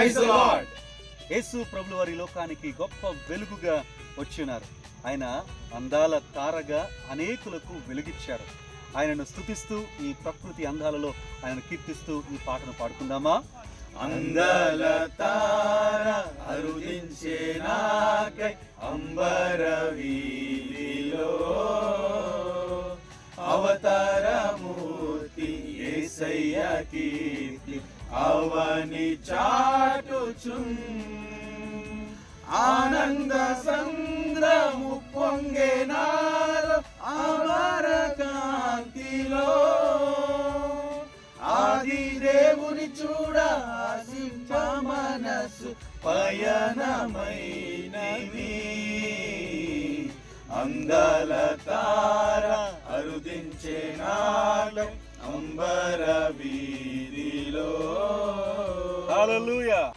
యేసు ప్రభుల వారి లోకానికి గొప్ప వెలుగుగా వచ్చినారు. ఆయన అందాల తారగా అనేకులకు వెలుగిచ్చారు. ఆయనను స్తుతిస్తూ ఈ ప్రకృతి అందాలలో ఆయనను కీర్తిస్తూ ఈ పాటను పాడుకుందామా? అందల తార అరుదించే నాకై అంబర వీధిలో అవతారమూర్తి యేసయ్య కీర్తి అవని చాటుచున్ ఆనంద సంద్రము పొంగెనాలో అమర కాంతిలో. ఆది దేవుని చూడ ఆశింప మనసు పయనమైనవి అందాల తార అరుదించే నాలు అంబరవీ Hallelujah.